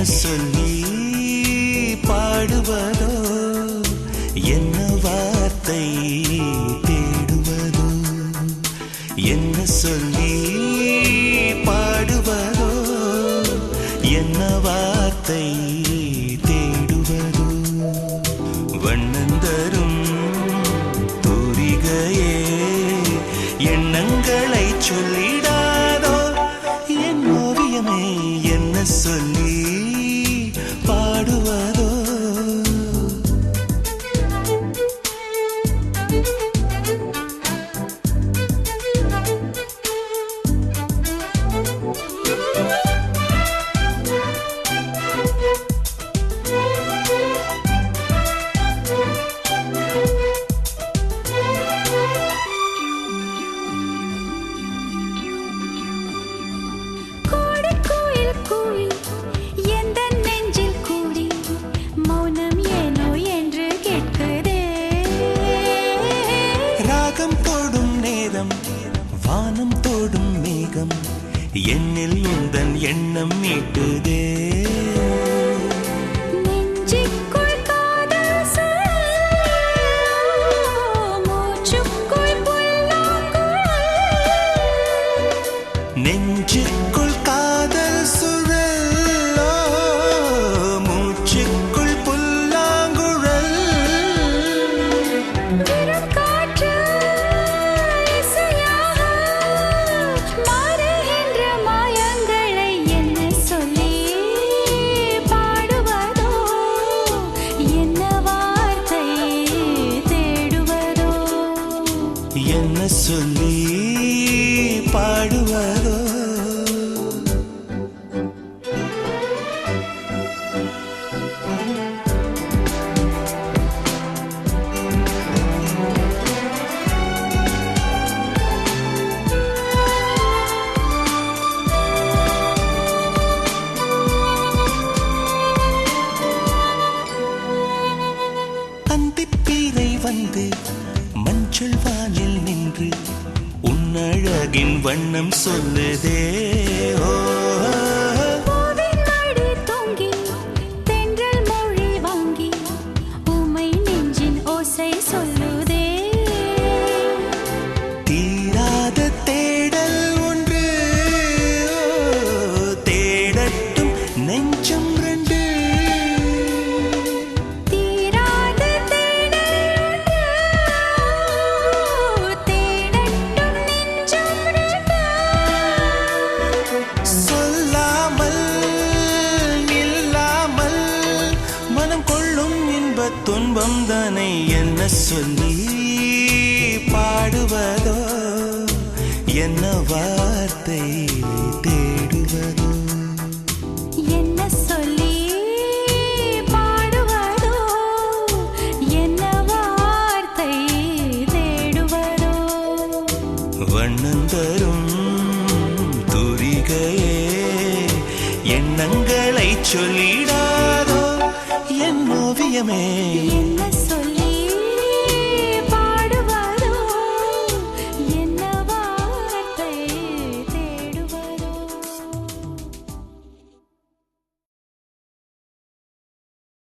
என்ன சொல்லி பாடுவதோ? என்ன வார்த்தை தேடுவதோ? என்ன சொல்லி பாடுவதோ? என்ன வார்த்தை தேடுவதோ? வண்ணந்தரும் தூரிகையே எண்ணங்களை சொல்லிட. உலகம் என்னில் உந்தன் எண்ணம் நீட்டுதே. to அழகின் வண்ணம் சொல்லுதே ஓ. துன்பம் தனை என்ன சொல்லி பாடுவதோ? என்ன வார்த்தை தேடுவதோ? என்ன சொல்லி பாடுவதோ? என்ன வார்த்தை தேடுவதோ? வண்ணம் தரும் சொல்லிடாத. என் ஓவியமே. என்ன சொல்லி